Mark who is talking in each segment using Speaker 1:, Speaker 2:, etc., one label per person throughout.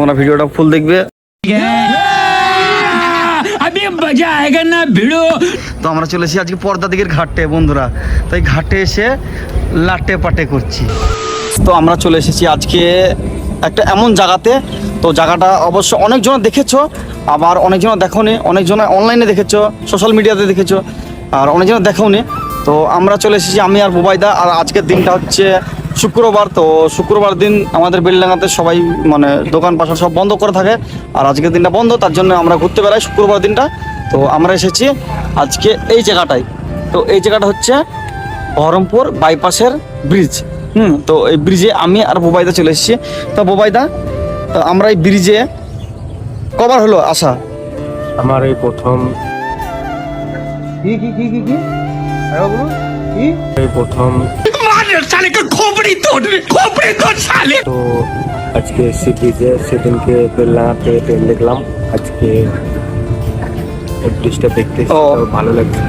Speaker 1: তোমরা ভিডিওটা ফুল দেখবে। তো আমরা চলেছি আজকে পর্দা দিকের ঘাটে বন্ধুরা। তাই ঘাটে এসে লাটে পাটে করছি। তো আমরা চলে এসেছি আজকে একটা এমন জায়গাতে। তো জায়গাটা অবশ্য অনেকজন দেখেছ আবার অনেকজন দেখোনি অনেকজন অনলাইনে দেখেছ সোশ্যাল মিডিয়াতে দেখেছ আর অনেকজন দেখোনি। তো আমরা চলে এসেছি আমি আর বুবাইদা আর আজকের দিনটা হচ্ছে শুক্রবার তো শুক্রবার দিন আমাদের বেলডাঙ্গাতে সবাই মানে দোকান পাশা সব বন্ধ করে থাকে। আর আজকের দিনটা বন্ধ তার জন্য আমরা ঘুরতে বেড়াই শুক্রবার দিনটা। তো আমরা এসেছি আজকে এই জায়গাটায়। তো এই জায়গাটা হচ্ছে বহরমপুর বাইপাসের ব্রিজ। হুম তো এই ব্রিজে আমি আর বোবাইদা চলে এসেছি। তো বোবাইদা তো আমরা এই ব্রিজে কবার হলো আসা?
Speaker 2: আমার এই প্রথম
Speaker 1: কি কি কি কি কি? কি?
Speaker 2: এই প্রথম
Speaker 3: साले का खोपड़ी तोड़ खोपड़ी तोड़ साले
Speaker 2: তো আজকে এসছি ব্রিজে সেদিনকে বেলডাঙাতে ট্রেন দেখলাম আজকে এই ব্রিজটা দেখতে এসেছি,
Speaker 1: ও।
Speaker 2: তো ভালো লাগছে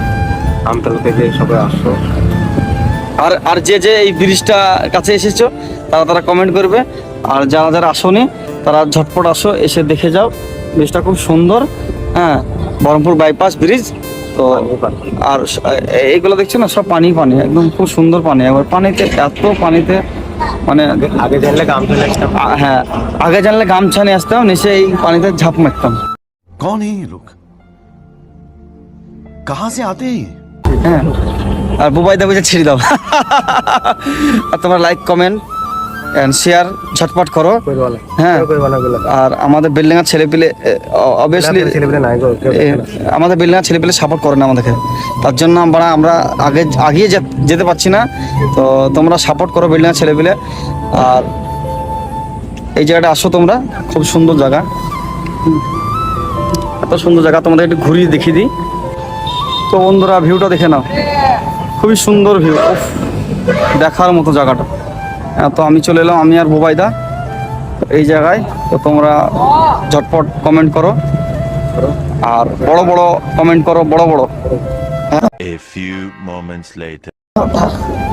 Speaker 2: আমতলা থেকে সবাই আসো
Speaker 1: আর আর যে যে এই ব্রিজটা কাছে এসেছো তারা তারা কমেন্ট করবে আর যারা যারা আসোনি তারা ঝটপট আসো এসে দেখে যাও ব্রিজটা খুব সুন্দর হ্যাঁ বহরমপুর বাইপাস ব্রিজ তো আর এইগুলো দেখছেন না? সব পানি পানি একদম খুব সুন্দর পানি। এবার পানিতে এত পানিতে মানে
Speaker 2: আগে জানলে
Speaker 1: গামছা হ্যাঁ আগে জানলে গামছা নিয়ে আসতাম নিচে এই পানিতে ঝাঁপ মারতাম।
Speaker 4: কন লোক কাহা সে আতে
Speaker 1: হ্যাঁ আর বুবাই দা বুঝে ছেড়ে দাও। আর তোমার লাইক কমেন্ট অ্যান্ড শেয়ার ঝটপট করো। হ্যাঁ। আর আমাদের বিল্ডিংয়ের ছেলে পেলে অবভিয়াসলি। আমাদের বিল্ডিংয়ের ছেলে পেলে সাপোর্ট করে না আমাদেরকে। তার জন্য আমরা আমরা আগে আগিয়ে যেতে পারছি না। তো তোমরা সাপোর্ট করো বিল্ডিংয়ের ছেলে পেলে আর এই জায়গাটা আসো তোমরা খুব সুন্দর জায়গা। এত সুন্দর জায়গা তোমাদের একটু ঘুরিয়ে দেখিয়ে দিই। তো বন্ধুরা ভিউটা দেখে নাও। খুবই সুন্দর ভিউ দেখার মতো জায়গাটা। তো আমি চলে এলাম আমি আর বুবাইদা। তো এই জায়গায় তো তোমরা ঝটপট কমেন্ট করো। আর বড় বড় কমেন্ট করো বড় বড়.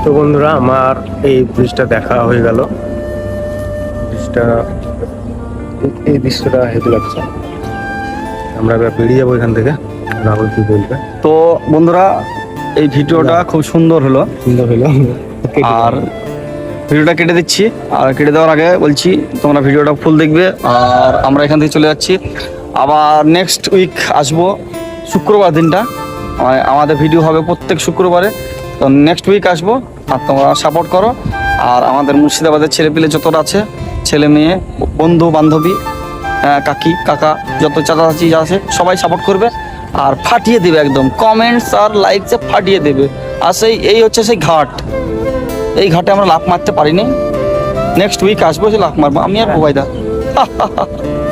Speaker 2: তো বন্ধুরা আমার এই ব্রিজটা দেখা হয়ে গেল। ব্রিজটা এই- এই দৃশ্যটা হেতু লাগছে আমরা এবার বেরিয়ে যাব এখান থেকে। রাহুল কি বলবে?
Speaker 1: তো বন্ধুরা এই ভিডিওটা খুব সুন্দর হলো।
Speaker 2: সুন্দর হলো।
Speaker 1: আর ভিডিওটা কেটে দিচ্ছি। আর কেটে দেওয়ার আগে বলছি, তোমরা ভিডিওটা ফুল দেখবে। আর আমরা এখান থেকে চলে যাচ্ছি। আবার নেক্সট উইক আসব, শুক্রবার দিনটা। মানে আমাদের ভিডিও হবে প্রত্যেক শুক্রবারে। তো নেক্সট উইক আসব, আর তোমরা সাপোর্ট করো। আর আমাদের মুর্শিদাবাদের ছেলেপিলে যতটা আছে, ছেলে মেয়ে, বন্ধু, বান্ধবী কাকি, কাকা, যত চাচা চাচি যা আছে, সবাই সাপোর্ট করবে। আর ফাটিয়ে দেবে একদম। কমেন্টস আর লাইকসে ফাটিয়ে দেবে। আর সেই, এই হচ্ছে সেই ঘাট। এই ঘাটে আমরা লাফ মারতে পারিনি। নেক্সট উইক আসব যে লাফ মারবো। আমি আর বুবাইদা